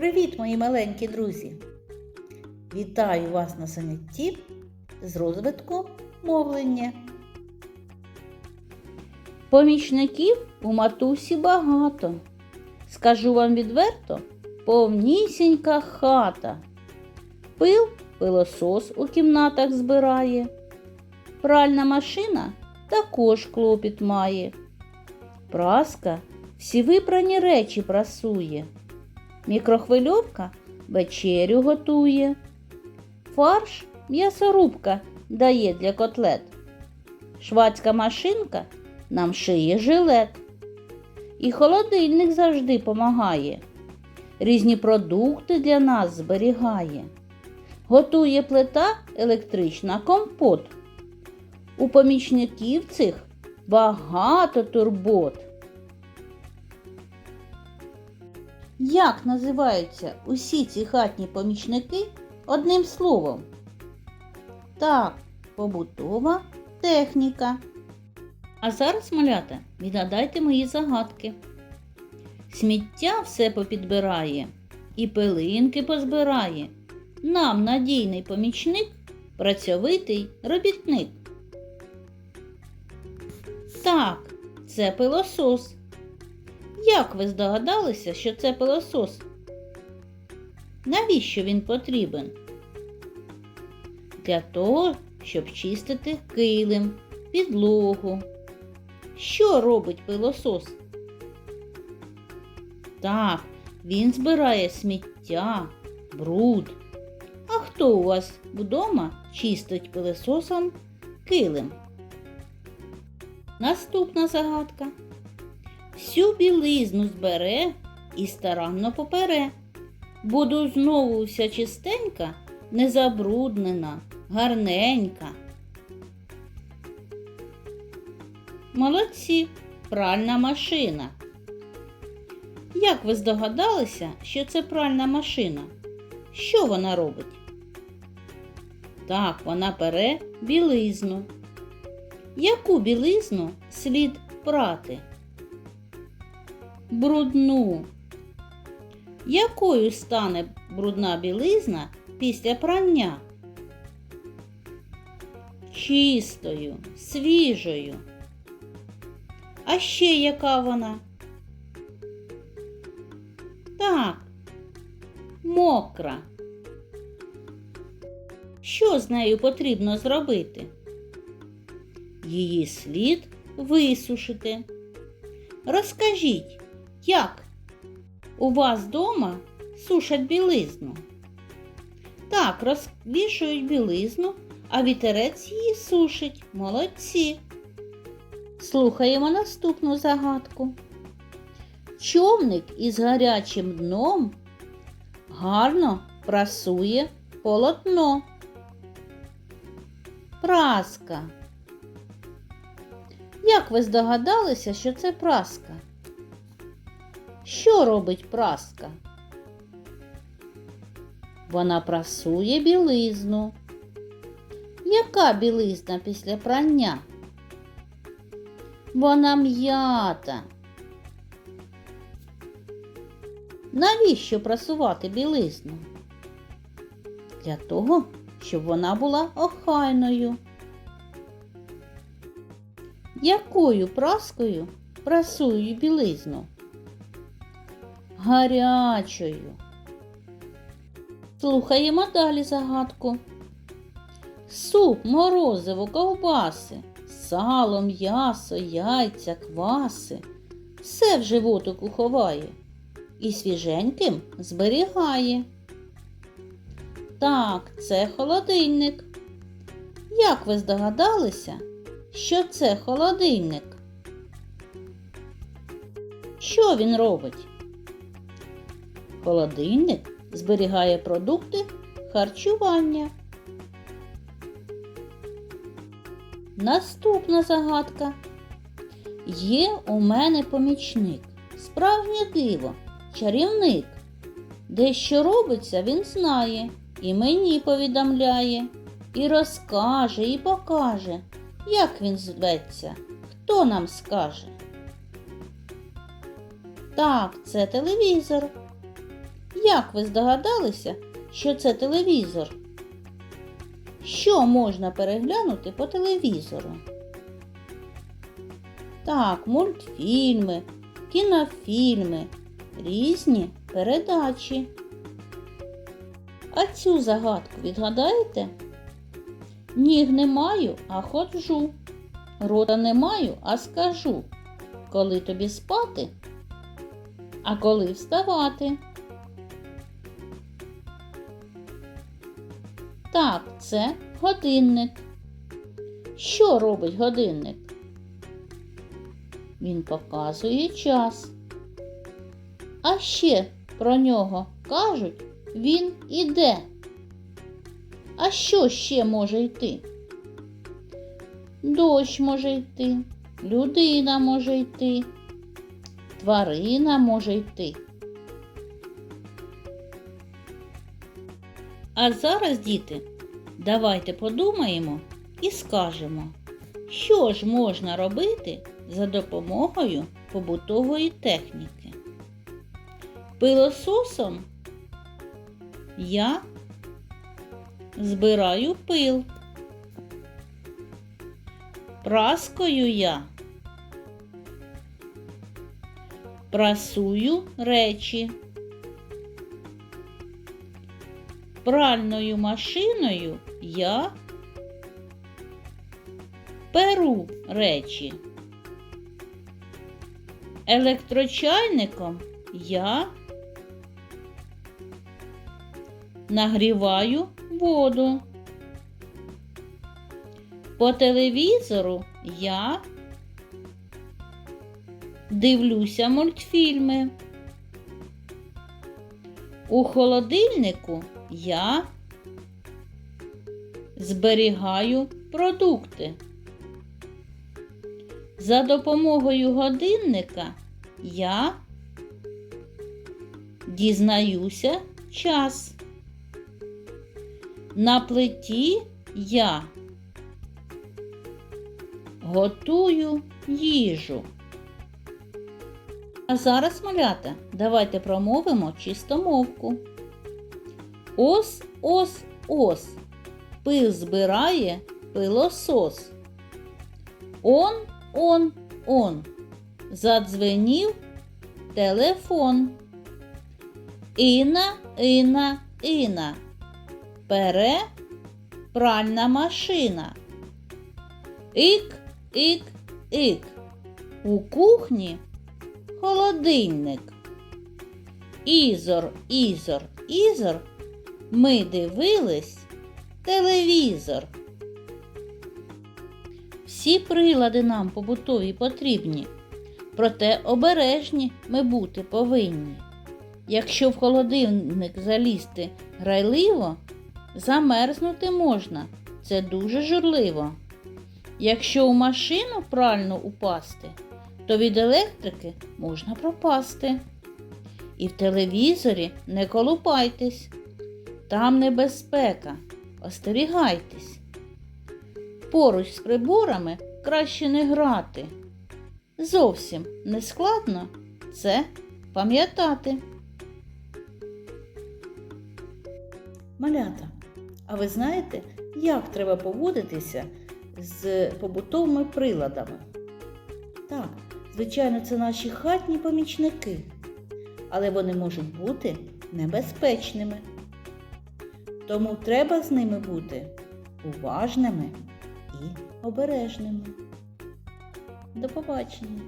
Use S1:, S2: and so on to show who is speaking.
S1: Привіт, мої маленькі друзі! Вітаю вас на занятті з розвитку мовлення. Помічників у матусі багато. Скажу вам відверто, повнісінька хата. Пил пилосос у кімнатах збирає. Пральна машина також клопіт має. Праска всі випрані речі прасує. Мікрохвильовка вечерю готує. Фарш м'ясорубка дає для котлет. Швацька машинка нам шиє жилет. І холодильник завжди помагає. Різні продукти для нас зберігає. Готує плита електрична компот. У помічників цих багато турбот. Як називаються усі ці хатні помічники одним словом? Так, побутова техніка. А зараз, малята, відгадайте мої загадки. Сміття все попідбирає і пилинки позбирає. Нам надійний помічник, працьовитий робітник. Так, це пилосос. Як ви здогадалися, що це пилосос? Навіщо він потрібен? Для того, щоб чистити килим, підлогу. Що робить пилосос? Так, він збирає сміття, бруд. А хто у вас вдома чистить пилососом килим? Наступна загадка. Всю білизну збере і старанно попере. Буду знову вся чистенька, незабруднена, гарненька. Молодці, пральна машина. Як ви здогадалися, що це пральна машина? Що вона робить? Так, вона пере білизну. Яку білизну слід прати? Брудну. Якою стане брудна білизна після прання? Чистою, свіжою. А ще яка вона? Так, мокра. Що з нею потрібно зробити? Її слід висушити. Розкажіть, як у вас вдома сушать білизну? Так, розвішують білизну, а вітерець її сушить. Молодці. Слухаємо наступну загадку. Човник із гарячим дном гарно прасує полотно. Праска. Як ви здогадалися, що це праска? Що робить праска? Вона прасує білизну. Яка білизна після прання? Вона м'ята. Навіщо прасувати білизну? Для того, щоб вона була охайною. Якою праскою прасую білизну? Гарячою. Слухаємо далі загадку. Суп, морозиво, ковбаси, сало, м'ясо, яйця, кваси. Все в животику ховає і свіженьким зберігає. Так, це холодильник. Як ви здогадалися? що це холодильник. Що він робить? Холодильник зберігає продукти харчування. Наступна загадка. Є у мене помічник, справжнє диво, чарівник. Де що робиться, він знає, і мені повідомляє, і розкаже, і покаже. Як він зветься? Хто нам скаже? Так, це телевізор. Як ви здогадалися, що це телевізор? Що можна переглянути по телевізору? Так, мультфільми, кінофільми, різні передачі. А цю загадку відгадаєте? Ніг не маю, а ходжу. Рота не маю, а скажу. Коли тобі спати, а коли вставати. Так, це годинник. Що робить годинник? Він показує час. А ще про нього кажуть, він іде. А що ще може йти? Дощ може йти, людина може йти, тварина може йти. А зараз, діти, давайте подумаємо і скажемо, що ж можна робити за допомогою побутової техніки. Пилососом я збираю пил. Праскою я прасую речі. Пральною машиною я перу речі. Електрочайником я нагріваю воду. По телевізору я дивлюся мультфільми. У холодильнику я зберігаю продукти. За допомогою годинника я дізнаюся час. На плиті я готую їжу. А зараз, малята, давайте промовимо чистомовку. Ос, ос, ос. Пил збирає пилосос. Он, он, он. Задзвенів телефон. Іна, іна, іна. Пере пральна машина. Ік, ік, ік. У кухні холодильник. Ізор, ізор, ізор. Ми дивились телевізор. Всі прилади нам побутові потрібні, проте обережні ми бути повинні. Якщо в холодильник залізти грайливо, замерзнути можна. Це дуже журливо. Якщо у машину прально упасти, то від електрики можна пропасти. І в телевізорі не колупайтесь. Там небезпека. Остерігайтесь. Поруч з приборами краще не грати. Зовсім не складно це пам'ятати. Малята, а ви знаєте, як треба поводитися з побутовими приладами? Так, звичайно, це наші хатні помічники, але вони можуть бути небезпечними. Тому треба з ними бути уважними і обережними. До побачення!